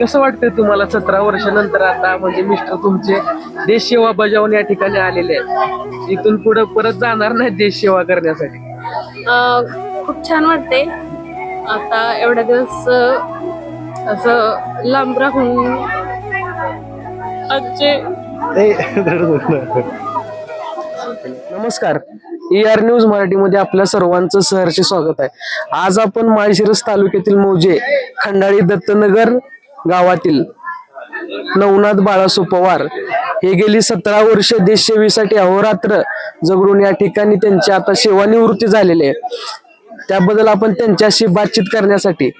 कसं वाटतंय तुम्हाला सतरा वर्षानंतर आता म्हणजे मिस्टर तुमचे देश सेवा बजावून या ठिकाणी आलेले आहेत? इथून पुढे परत जाणार नाही देश सेवा करण्यासाठी. अं, खूप छान वाटते आता एवढ्या दिवस अं, असं लांब राहून आजचे नमस्कार. ए आर न्यूज मराठीमध्ये आपल्या सर्वांचं सहर्ष स्वागत आहे. आज आपण माळशिरस तालुक्यातील मौजे खंडाळी दत्तनगर गावातील नवनाथ बाळासो पवार हे गेली सतरा वर्ष देशसेवेसाठी अहोरात्र जगडून या ठिकाणी त्यांची आता सेवानिवृत्ती झालेली आहे. त्याबद्दल आपण त्यांच्याशी बातचीत करण्यासाठी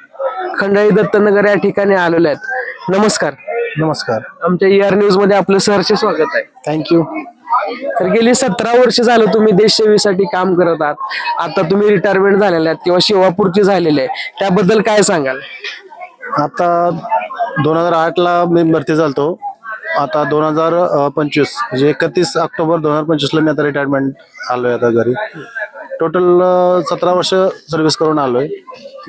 खंडाळी दत्तनगर या ठिकाणी आलेले आहेत. नमस्कार. नमस्कार. आमच्या ए आर न्यूजमध्ये आपलं सहर्ष स्वागत आहे. थँक्यू तर गेली सतरा वर्ष झालं तुम्ही देशसेवेसाठी काम करत आहात. आता तुम्ही रिटायरमेंट झालेले आहात किंवा सेवापूर्ती झालेले आहे. त्याबद्दल काय सांगाल? आता दोन हजार आठला मी भरती झालतो. आता दोन हजार पंचवीस म्हणजे एकतीस ऑक्टोबर दोन हजार पंचवीसला मी आता रिटायरमेंट आलोय आता घरी. टोटल सतरा वर्ष सर्व्हिस करून आलोय.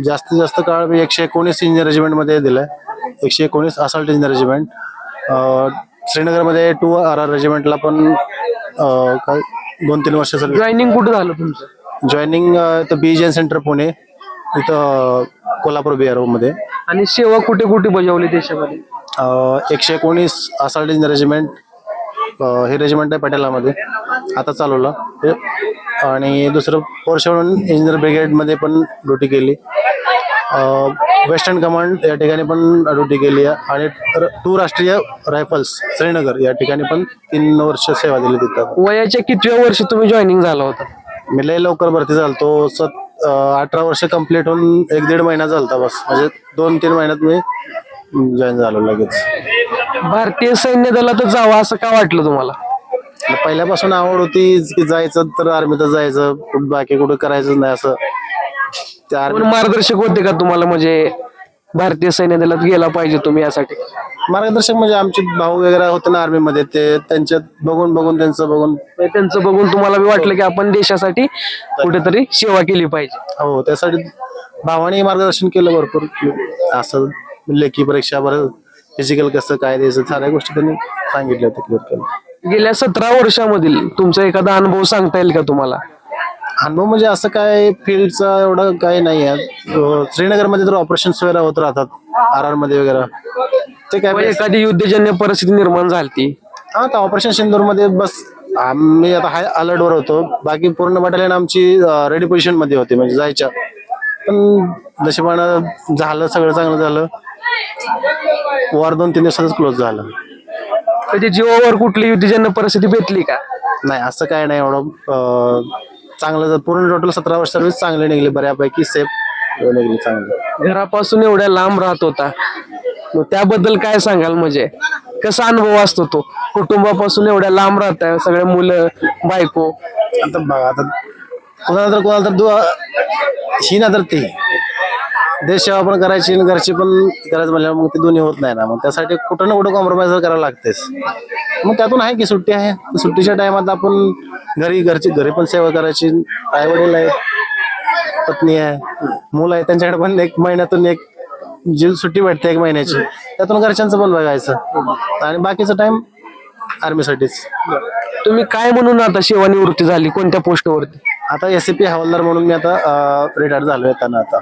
जास्तीत जास्त काळ मी एकशे एकोणीस इंजिनियर रेजिमेंटमध्ये दिलाय. एकशे एकोणीस असाल्ट इंजिनियर रेजिमेंट श्रीनगरमध्ये टू आर आर रेजिमेंटला पण काय दोन तीन वर्ष जॉईनिंग कुठं झालं तुमचं? Joining B N centre Pune. इथं कोल्हापूर बी मध्ये आणि सेवा कुठे कुठे बजावली देशामध्ये? अं, एकशे एकोणीस असाल्ट इंजिनियर रेजिमेंट अं, हे रेजिमेंट आहे पटेलामध्ये. आता चालवलं. हे. आणि दुसरं म्हणून इंजिनियर ब्रिगेडमध्ये पण ड्युटी केली. वेस्टर्न कमांड या ठिकाणी पण ड्युटी केली आहे. आणि र- टू राष्ट्रीय रायफल्स श्रीनगर या ठिकाणी पण तीन वर्ष सेवा दिली तिथं. वयाच्या कितव्या वर्षी तुम्ही जॉईनिंग झाला होता? मी लय लवकर भरती झालतो. सत अठरा वर्ष कंप्लीट होऊन एक दीड महिना झालता बस. म्हणजे दोन तीन महिन्यात मी जॉईन झालो लगेच. भारतीय सैन्य दलात जावं असं का वाटलं तुम्हाला? पहिल्यापासून आवड होती की जायचं तर आर्मीतच जायचं बाकी कुठं करायचं नाही असं. त्या आर्मी मार्गदर्शक होते का तुम्हाला? म्हणजे भारतीय सैन्य दलात गेला पाहिजे तुम्ही यासाठी. मार्गदर्शक म्हणजे आमचे भाऊ वगैरे होते ना आर्मीमध्ये ते त्यांच्यात बघून बघून त्यांचं बघून. त्यांचं बघून तुम्हाला बी वाटलं की आपण देशासाठी कुठेतरी सेवा केली पाहिजे. हो त्यासाठी भावाने मार्गदर्शन केलं भरपूर. की असं लेखी परीक्षा बरं फिजिकल कसं काय द्यायचं साऱ्या गोष्टी त्यांनी सांगितल्या होत्या क्लिअर केलं गेल्या सतरा वर्षामधील तुमचा एखादा अनुभव सांगता येईल का तुम्हाला? अनुभव म्हणजे असं काय फील्डचा एवढं काही नाही आहे. अं, श्रीनगरमध्ये तर ऑपरेशन वगैरे होत राहतात आर आरमध्ये वगैरे. ते काय एखादी युद्धजन्य परिस्थिती निर्माण झाली हा आता ऑपरेशन सिंदूरमध्ये बस आम्ही आता हाय अलर्ट वर होतो. बाकी पूर्ण बटालियन आमची रेडी पोझिशनमध्ये होती म्हणजे जायच्या. पण नशिबानं झालं सगळं चांगलं झालं. वार दोन तीन दिवसातच क्लोज झालं. कधी जीवावर कुठली युद्धजन्य परिस्थिती भेटली का? नाही असं काय नाही एवढं. चांगलं पूर्ण टोटल सतरा वर्ष सर्व्हिस चांगली निघली बऱ्यापैकी सेफ निघली चांगली. घरापासून एवढ्या लांब राहत होता. मग त्याबद्दल काय सांगाल? म्हणजे कसा अनुभव असतो तो? कुटुंबापासून एवढ्या लांब राहत आहे सगळे मुलं बायको. आता बघा आता कोणाला तर कोणाला तर दु ही ना तर ती देशसेवा पण करायची आणि घरची पण करायचं म्हणल्यावर मग ते दोन्ही होत नाही ना. मग त्यासाठी कुठं ना कुठं कॉम्प्रोमाइज करावं लागतेच. मग त्यातून आहे की सुट्टी आहे? सुट्टीच्या टायमात आपण घरी घरची घरी पण सेवा करायची. आई वडील आहे पत्नी आहे मुलं आहे त्यांच्याकडे पण एक महिन्यातून एक जी सुट्टी भेटते एक महिन्याची. त्यातून घरच्यांचं पण बघायचं. आणि बाकीचा टाइम आर्मीसाठीच तुम्ही काय म्हणून आता सेवानिवृत्ती झाली? कोणत्या पोस्टवरती? आता एस पी हवालदार म्हणून मी आता रिटायर झालोय त्यांना आता.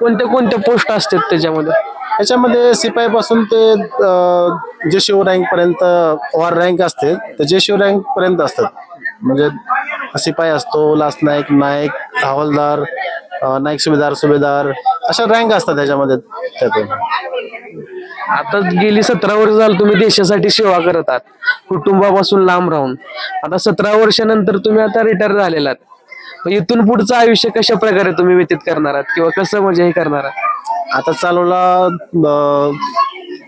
कोणत्या कोणत्या पोस्ट असतात त्याच्यामध्ये? त्याच्यामध्ये शिपाई पासून ते जे शिव रँक पर्यंत वॉर रँक असते ते जे शिव रँक पर्यंत असतात. म्हणजे शिपाई असतो लास्ट नाईक नाईक हवालदार नाईक सुभेदार सुभेदार अशा रँक असतात त्याच्यामध्ये आता गेली सतरा वर्ष झालं तुम्ही देशासाठी सेवा करत आहात. कुटुंबापासून लांब राहून. आता सतरा वर्षानंतर तुम्ही आता रिटायर झालेला आहात. मग इथून पुढचं आयुष्य कशा प्रकारे तुम्ही व्यतीत करणार आहात? किंवा कसं म्हणजे हे करणार आहात? आता चालवला अं,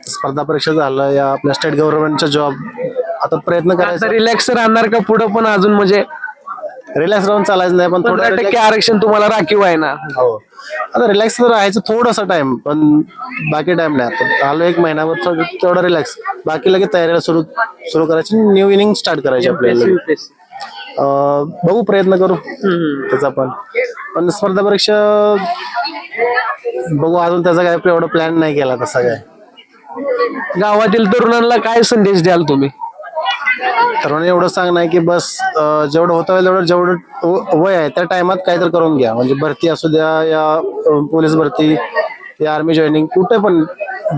स्पर्धा परीक्षा झालं या आपल्या स्टेट गव्हर्नमेंटचा जॉब आता प्रयत्न करायचा. रिलॅक्स राहणार का पुढं पण अजून म्हणजे रिलॅक्स राहून चालायचं नाही पण पंधरा थोडं टक्के आरक्षण तुम्हाला राखीव आहे ना. हो. आता रिलॅक्स तर राहायचं थोडासा टाइम पण बाकी टाइम नाही. आता आलो एक महिनाभर थोडं- तेवढा रिलॅक्स बाकी लगेच तयारीला सुरू सुरू करायची न्यू इनिंग स्टार्ट करायची आपल्याला. अं, बघू प्रयत्न करू. त्याचा पण. पण स्पर्धा परीक्षा बघू अजून त्याचा काय एवढा प्लॅन नाही केला तसा काय. गावातील तरुणांना काय संदेश द्याल तुम्ही? तरुणांनी एवढं सांगणं आहे की बस जेवढं होतं होईल तेवढं जेवढं वय आहे त्या टायमात काहीतरी करून घ्या. म्हणजे भरती असू द्या या पोलीस भरती या आर्मी जॉईनिंग कुठे पण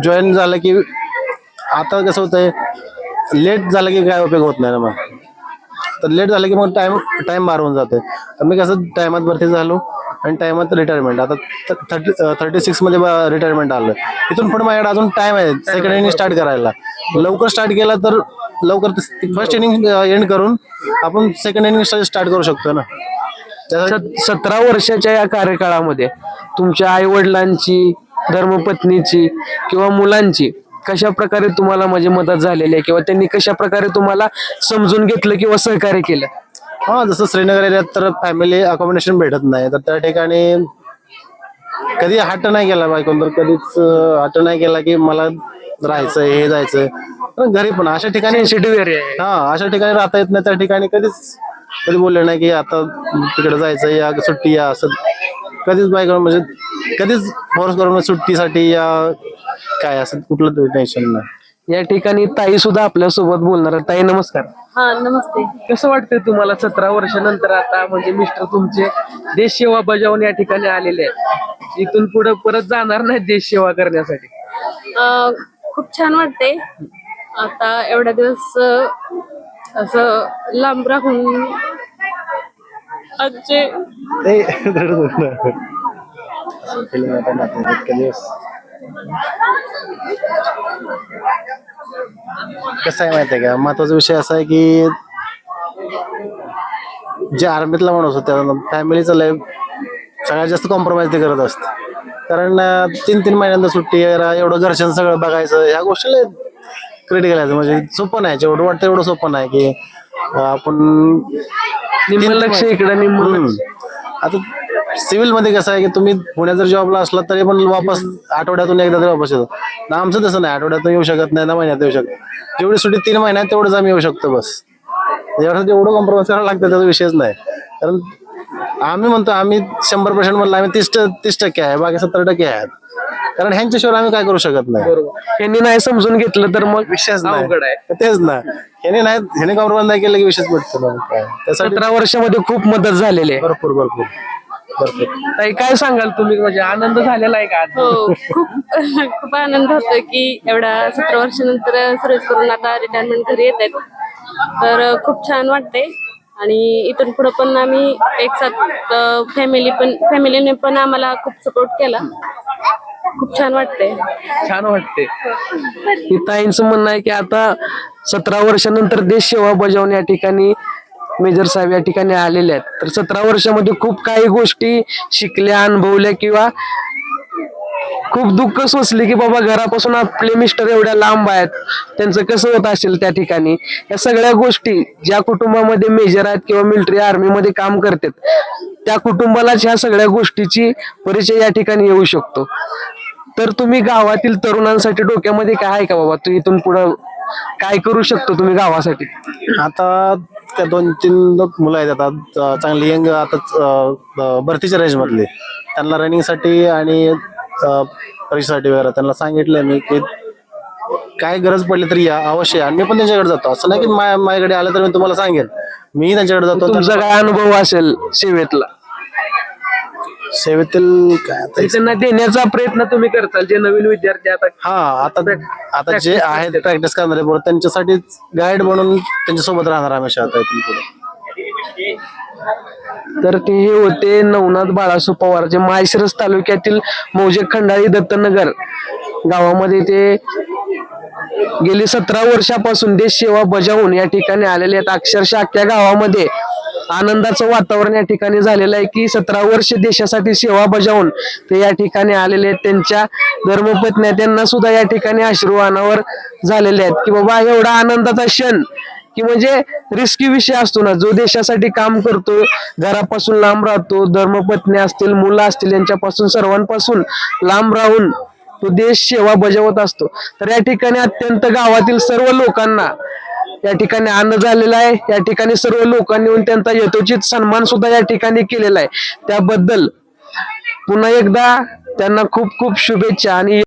जॉईन झालं की आता कसं होतंय लेट झालं की काय उपयोग होत नाही ना मग. तर लेट झालं की मग टाइम टाइम बार होऊन जातोय. तर मी कसं टायमात भरती झालो आणि टायमात रिटायरमेंट आता थर्टी थर्टी सिक्समध्ये रिटायरमेंट आलं. इथून पुढे माझ्याकडे अजून टाइम आहे सेकंड स्टार्ट करायला. लवकर स्टार्ट केला तर लवकर फर्स्ट इनिंग एंड करून आपण सेकंड इनिंग स्टार्ट करू शकतो ना. सतरा वर्षाच्या या कार्यकाळामध्ये तुमच्या आई वडिलांची धर्मपत्नीची किंवा मुलांची कशा प्रकारे तुम्हाला म्हणजे मदत झालेली आहे किंवा त्यांनी कशा प्रकारे तुम्हाला समजून घेतलं किंवा सहकार्य केलं? हा जसं श्रीनगर एरियात तर फॅमिली अकोमोडेशन भेटत नाही. तर त्या ठिकाणी कधी हट्ट नाही केला बायकोन तर. कधीच अं, हट्ट नाही केला की मला राहायचंय हे जायचंय पण घरी पण अशा ठिकाणी सेन्सिटिव्ह एरिया आहे. हा अशा ठिकाणी राहता येत नाही त्या ठिकाणी कधीच कधी बोलले नाही की आता तिकडे जायचं या सुट्टी या असं कधीच बायको म्हणजे कधीच फोर्स करून सुट्टीसाठी या काय असं कुठलं टेन्शन नाही. या ठिकाणी ताई सुद्धा आपल्यासोबत बोलणार आहे. ताई नमस्कार. हा नमस्ते. कसं वाटतंय तुम्हाला सतरा वर्षानंतर आता म्हणजे मिस्टर तुमचे देश सेवा बजावून या ठिकाणी आलेले आहेत. इथून पुढे परत जाणार नाही देश सेवा करण्यासाठी. अं, खूप छान वाटते आता एवढ्या दिवस असं लांब राहून आजचे कसं आहे माहिती आहे का? महत्त्वाचा विषय असा आहे की जे आर्मीतला माणूस होता फॅमिलीचं लाईफ सगळ्यात जास्त कॉम्प्रोमाइज ते करत असत. कारण तीन तीन महिन्यांदा सुट्टी एवढं घरच्यांचं सगळं बघायचं ह्या गोष्टीला क्रिटिकल आहे. म्हणजे सोपं नाही. जेवढं वाटतं एवढं सोपं नाही की आपण निम्म लक्ष इकडे निम्म. आता सिव्हिलमध्ये कसं आहे की तुम्ही पुण्यात जर जॉबला असला तरी पण वापस आठवड्यातून एकदा तरी वापस येतो. ना आमचं तसं नाही. आठवड्यातून येऊ शकत नाही ना महिन्यात येऊ शकत जेवढी सुट्टी तीन महिन्यात तेवढंच आम्ही येऊ शकतो बस. एवढं जेवढं कॉम्प्रोमाइज करायला लागतं त्याचा विषयच नाही. कारण आम्ही म्हणतो आम्ही शंभर पर्सेंट म्हणलं आम्ही तीस तीस टक्के आहे. बाकी सत्तर टक्के आहेत. कारण ह्यांच्याशिवाय आम्ही काय करू शकत नाही. बरोबर. यांनी नाही समजून घेतलं तर मग विषयच अवघड आहे. नाही तेच ना. ह्याने नाही ह्याने कॉम्प्रोमाइज नाही केलं की विषयच भेटतो ना मग काय. त्यासाठी सतरा वर्षामध्ये खूप मदत झालेली आहे. भरपूर भरपूर. भरपूर. ताई काय सांगाल तुम्ही? म्हणजे आनंद झालेला आहे का आज? हो खूप खूप आनंद होतोय की एवढ्या सतरा वर्षानंतर सर्व्हिस करून आता रिटायरमेंट घरी येत आहेत. तर खूप छान वाटते आणि इथून पुढे पण आम्ही एक साथ फॅमिली पण फॅमिलीने पण आम्हाला खूप सपोर्ट केला. खूप छान वाटते छान वाटते ही ताईंचं म्हणणं आहे की आता सतरा वर्षानंतर देश सेवा बजावून या ठिकाणी मेजर साहेब या ठिकाणी आलेले आहेत. तर सतरा वर्षामध्ये खूप काही गोष्टी शिकल्या अनुभवल्या किंवा खूप दुःख सोसले की बाबा घरापासून आपले मिस्टर एवढ्या लांब आहेत. त्यांचं कसं होत असेल त्या ठिकाणी? या सगळ्या गोष्टी ज्या कुटुंबामध्ये मेजर आहेत किंवा मिलिटरी आर्मीमध्ये काम करतात त्या कुटुंबालाच ह्या सगळ्या गोष्टीची परिचय या ठिकाणी येऊ शकतो. तर तुम्ही गावातील तरुणांसाठी डोक्यामध्ये काय आहे का बाबा? तू इथून पुढं काय करू शकतो तुम्ही गावासाठी? आता त्या दोन तीन मुलं आहेत. आता चांगली यंग आता भरतीच्या रेंजमधले त्यांना रनिंगसाठी आणि अं, परीक्षेसाठी वगैरे त्यांना सांगितलंय मी की काय गरज पडली तरी या अवश्य या. आणि मी पण त्यांच्याकडे जातो. असं नाही की मा- माझ्याकडे आलं तर मी तुम्हाला सांगेन मी त्यांच्याकडे जातो. तुमचा काय अनुभव असेल सेवेतला? सेवेतील काय आता त्यांना देण्याचा प्रयत्न तुम्ही करताल जे नवीन विद्यार्थी आता हा आता आता जे आहेत प्रॅक्टिस करणारे बरोबर त्यांच्यासाठी गाईड म्हणून त्यांच्यासोबत राहणार हमेशा आता इथून पुढे. तर ते हे होते नवनाथ बाळासू पवार जे माळशिरस तालुक्यातील मौजे खंडाळी दत्तनगर गावामध्ये ते गेली सतरा वर्षापासून देश सेवा बजावून या ठिकाणी आलेले आहेत. अक्षरशः अख्ख्या गावामध्ये आनंदाचं वातावरण या ठिकाणी झालेलं आहे की सतरा वर्ष देशासाठी सेवा बजावून ते या ठिकाणी आलेले आहेत. त्यांच्या धर्मपत्न्या त्यांना सुद्धा या ठिकाणी अश्रुवानावर झालेले आहेत की बाबा एवढा आनंदाचा क्षण की म्हणजे रिस्की विषय असतो ना. जो देशासाठी काम करतो घरापासून लांब राहतो धर्मपत्नी असतील मुलं असतील यांच्यापासून सर्वांपासून लांब राहून तो देश सेवा बजावत असतो. तर या ठिकाणी अत्यंत गावातील सर्व लोकांना या ठिकाणी अन्न झालेला आहे. या ठिकाणी सर्व लोकांनी येऊन त्यांचा यथोचित सन्मान सुद्धा या ठिकाणी केलेला आहे. त्याबद्दल पुन्हा एकदा त्यांना खूप खूप शुभेच्छा आणि